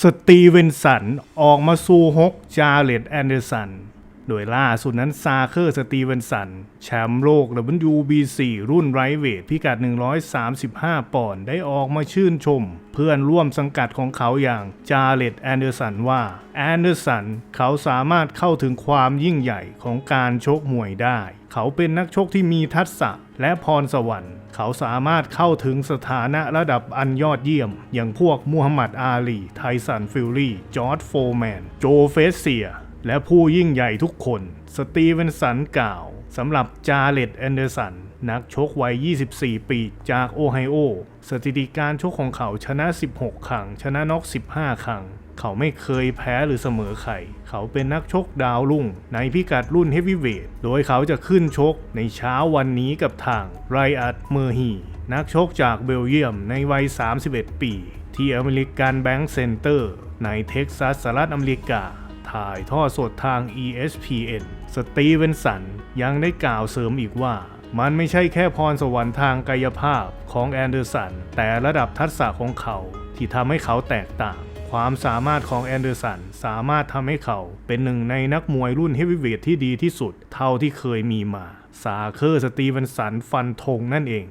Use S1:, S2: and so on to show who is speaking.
S1: สตีเวนสัน ออกมาสู้ฮกจาเลตแอนเดอร์สัน โดยล่าสุดนั้นซาเคอร์สตีเวนสัน แชมป์โลก WBC รุ่นไรเวทพิกัด 135 ปอนด์ได้ออกมาชื่นชม เพื่อนร่วมสังกัดของเขาอย่างจาเลตแอนเดอร์สันว่า แอนเดอร์สันเขาสามารถเข้าถึงความยิ่งใหญ่ของการชกมวยได้ เขาเป็นนักชกที่มีทักษะและพรสวรรค์เขาสามารถเข้าถึงสถานะระดับอันยอดเยี่ยม อย่างพวกมูฮัมหมัดอาลี ไทสันฟิลลี่ จอร์ดโฟร์แมน โจเฟสเซีย และผู้ยิ่งใหญ่ทุกคน สตีเวนสันกล่าวสำหรับจาเลตแอนเดอร์สัน นักชกวัย 24 ปีจากโอไฮโอ สถิติการชกของเขาชนะ 16 ครั้ง ชนะน็อก 15 ครั้ง เขาไม่เคยแพ้หรือเสมอใคร เขาเป็นนักชกดาวรุ่ง ในพิกัดรุ่นเฮฟวีเวท โดยเขาจะขึ้นชกในเช้าวันนี้กับทางไรอัตเมอร์ฮี นักชกจากเบลเยียมในวัย 31 ปี ที่อเมริกันแบงก์เซ็นเตอร์ในเท็กซัสสหรัฐอเมริกา ถ่ายทอดสดทาง ESPN สตีเวนสันยังได้กล่าวเสริมอีกว่า มันไม่ใช่แค่พรสวรรค์ทางกายภาพของแอนเดอร์สัน แต่ระดับทักษะของเขาที่ทำให้เขาแตกต่าง ความสามารถของแอนเดอร์สันสามารถทำให้เขาเป็นหนึ่งในนักมวยรุ่นเฮฟวีเวทที่ดีที่สุด เท่าที่เคยมีมาซาเคอร์สตีเวนสันฟันธงนั่นเอง